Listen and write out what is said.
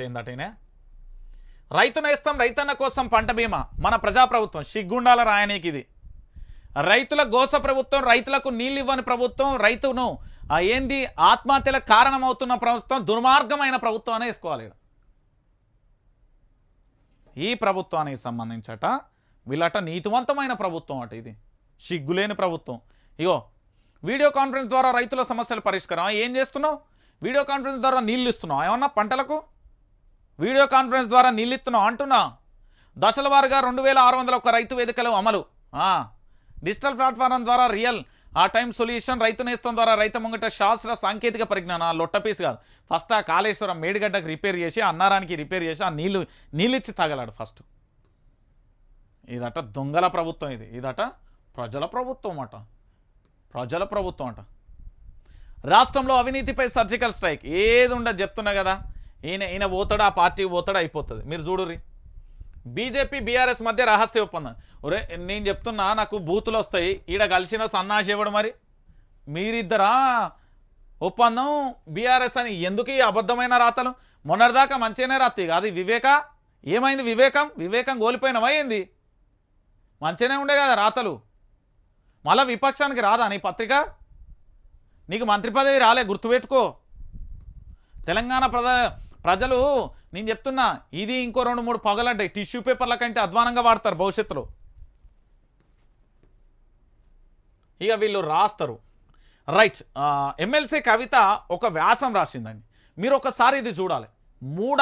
ఏందటేనే రైతు నేస్తం రైతన్న కోసం పంట బీమా. మన ప్రజాప్రభుత్వం సిగ్గుండాల రాయనీకి ఇది రైతుల గోస ప్రభుత్వం రైతులకు నీళ్ళు ఇవ్వని ప్రభుత్వం రైతును ఏంది ఆత్మహత్యలకు కారణమవుతున్న ప్రభుత్వం దుర్మార్గమైన ప్రభుత్వం అనే వేసుకోవాలి ఈ ప్రభుత్వానికి సంబంధించట వీళ్ళట నీతివంతమైన ప్రభుత్వం అట ఇది. సిగ్గులేని ప్రభుత్వం. ఇగో వీడియో కాన్ఫరెన్స్ ద్వారా రైతుల సమస్యల పరిష్కారం. ఏం చేస్తున్నావు? వీడియో కాన్ఫరెన్స్ ద్వారా నీళ్ళు ఇస్తున్నావు. ఏమన్నా పంటలకు? వీడియో కాన్ఫరెన్స్ ద్వారా నీళ్ళు అంటున్నా. దశల వారుగా రెండు వేల ఆరు వందల ఒక్క రైతు వేదికలు అమలు. డిజిటల్ ప్లాట్ఫారం ద్వారా రియల్ ఆ టైం సొల్యూషన్ రైతు నేస్తం ద్వారా రైతు ముంగట శాస్త్ర సాంకేతిక పరిజ్ఞానం లొట్టపీస్ కాదు. ఫస్ట్ ఆ కాళేశ్వరం మేడిగడ్డకు రిపేర్ చేసి అన్నారానికి రిపేర్ చేసి ఆ నీళ్ళు నీళ్ళు ఇచ్చి తాగలాడు ఫస్ట్. ఇదట దొంగల ప్రభుత్వం ఇది. ఇదట ప్రజల ప్రభుత్వం అట. ప్రజల ప్రభుత్వం అట. రాష్ట్రంలో అవినీతిపై సర్జికల్ స్ట్రైక్ ఏది ఉండదు చెప్తున్నా కదా. ఈయన ఈయన పోతాడు ఆ పార్టీ పోతాడు అయిపోతుంది. మీరు చూడుర్రి. బీజేపీ బీఆర్ఎస్ మధ్య రహస్య ఒప్పందం. ఒరే నేను చెప్తున్నా నాకు బూతులు వస్తాయి. ఈడ కలిసిన సన్నాసి ఇవ్వడు మరి? మీరిద్దరా? ఒప్పందం బీఆర్ఎస్ అని ఎందుకు ఈ అబద్ధమైన రాతలు? మొన్నటిదాకా మంచిగానే రాత్రి కాదు. వివేక? ఏమైంది వివేకం? వివేకం కోల్పోయినవా ఏంది? మంచిగానే ఉండే కదా రాతలు. మళ్ళీ విపక్షానికి రాదా నీ పత్రిక? నీకు మంత్రి పదవి రాలే గుర్తుపెట్టుకో. తెలంగాణ ప్రధాన ప్రజలు నేను చెప్తున్నా ఇది ఇంకో రెండు మూడు పొగలంటే టిష్యూ పేపర్ల కంటే అధ్వానంగా వాడతారు భవిష్యత్తులో. ఇక వీళ్ళు రాస్తారు. రైట్ ఎమ్మెల్సీ కవిత ఒక వ్యాసం రాసిందండి. మీరు ఒకసారి ఇది చూడాలి. మూడా